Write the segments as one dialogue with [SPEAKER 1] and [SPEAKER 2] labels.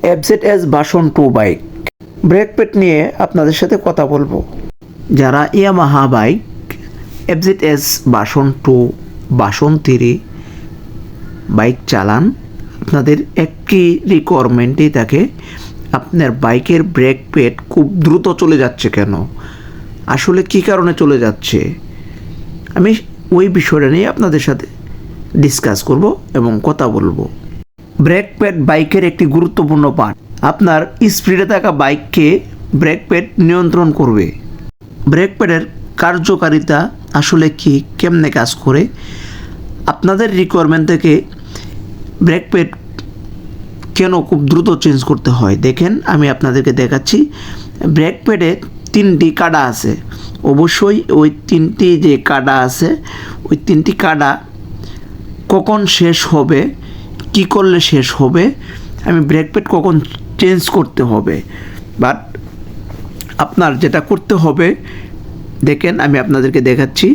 [SPEAKER 1] FZ S version two bike brake pad নিয়ে আপনাদের সাথে কথা বলব। যারা Yamaha bike FZ S version two version three bike চালান, আপনাদের একটি রিকোয়ারমেন্টই থাকে, আপনার বাইকের ব্রেক পেট খুব দ্রুত চলে যাচ্ছে কেন? আসলে কি কারণে চলে যাচ্ছে? আমি ওই বিষয়টা নিয়ে আপনাদের সাথে ডিসকাস করব এবং কথা বলব। ব্রেক প্যাড বাইকের একটি গুরুত্বপূর্ণ পার্ট। আপনার স্পিডে থাকা বাইককে ব্রেক প্যাড নিয়ন্ত্রণ করবে। ব্রেক প্যাডের কার্যকারিতা আসলে কি, কেমনে কাজ করে, আপনাদের রিকোয়ারমেন্ট থেকে ব্রেক প্যাড কেন খুব দ্রুত চেঞ্জ করতে হয়? দেখেন, আমি আপনাদেরকে দেখাচ্ছি। ব্রেক প্যাডে তিনটি কাডা আছে। অবশ্যই ওই তিনটি যে কাডা আছে, ওই তিনটি কাডা কখন শেষ হবে কি করলে শেষ হবে? আমি ব্রেক কখন চেঞ্জ করতে হবে? বাট আপনার যেটা করতে হবে, দেখেন আমি আপনাদেরকে দেখাচ্ছি,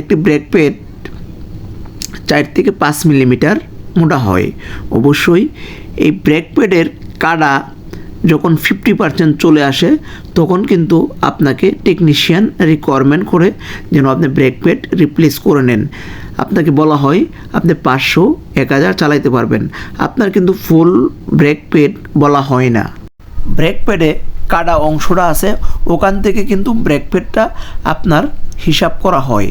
[SPEAKER 1] একটি ব্রেক চার থেকে পাঁচ মিলিমিটার মোটা হয়। অবশ্যই এই ব্রেক প্যাডের কাডা যখন ফিফটি পার্সেন্ট চলে আসে, তখন কিন্তু আপনাকে টেকনিশিয়ান রিকোয়ারমেন্ট করে যেন আপনি ব্রেক প্যাড রিপ্লেস করে নেন। আপনাকে বলা হয়, আপনি পাঁচশো, এক হাজার চালাইতে পারবেন। আপনার কিন্তু ফুল ব্রেক প্যাড বলা হয় না। ব্রেক প্যাডে কাটা অংশটা আছে, ওখান থেকে কিন্তু ব্রেক প্যাডটা আপনার হিসাব করা হয়।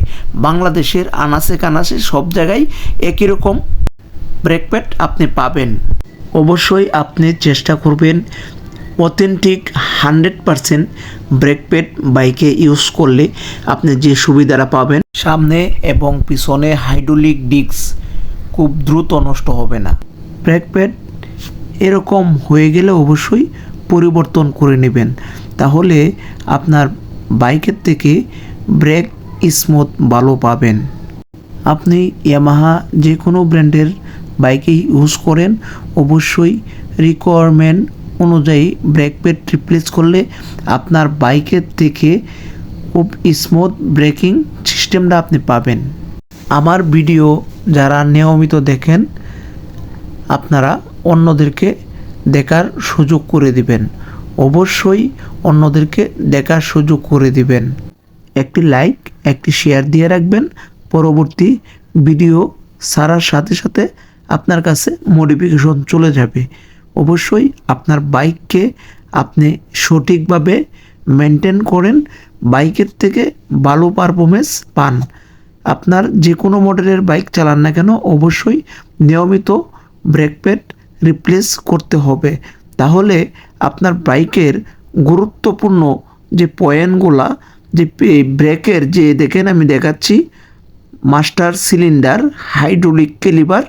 [SPEAKER 1] বাংলাদেশের আনাসে কানাসে সব জায়গায় একই রকম ব্রেক প্যাড আপনি পাবেন। অবশ্যই আপনি চেষ্টা করবেন অথেন্টিক হান্ড্রেড পারসেন্ট ব্রেক বাইকে ইউজ করলে আপনি যে সুবিধাটা পাবেন, সামনে এবং পিছনে হাইড্রোলিক ডিস্ক খুব দ্রুত নষ্ট হবে না। ব্রেক এরকম হয়ে গেলে অবশ্যই পরিবর্তন করে নেবেন। তাহলে আপনার বাইকের থেকে ব্রেক স্মুথ ভালো পাবেন। আপনি ইয়ামাহা যে কোনো ব্র্যান্ডের বাইকেই ইউজ করেন, অবশ্যই রিকোয়ারমেন্ট অনুযায়ী ব্রেক প্যাড রিপ্লেস করলে আপনার বাইকের থেকে খুব স্মুথ ব্রেকিং সিস্টেমটা আপনি পাবেন। আমার ভিডিও যারা নিয়মিত দেখেন, আপনারা অন্যদেরকে দেখার সুযোগ করে দিবেন। অবশ্যই অন্যদেরকে দেখার সুযোগ করে দিবেন। একটি লাইক একটি শেয়ার দিয়ে রাখবেন। পরবর্তী ভিডিও ছাড়ার সাথে সাথে আপনার কাছে মডিফিকেশন চলে যাবে। অবশ্যই আপনার বাইককে আপনি সঠিকভাবে মেনটেন করেন। বাইকের থেকে ভালো পারফরমেন্স পান। আপনার যে কোনো মডেলের বাইক চালান না কেন, অবশ্যই নিয়মিত ব্রেক প্যাড রিপ্লেস করতে হবে। তাহলে আপনার বাইকের গুরুত্বপূর্ণ যে পয়েন্টগুলা যে ব্রেকের যে দেখেন আমি দেখাচ্ছি, মাস্টার সিলিন্ডার হাইড্রোলিক ক্যালিবার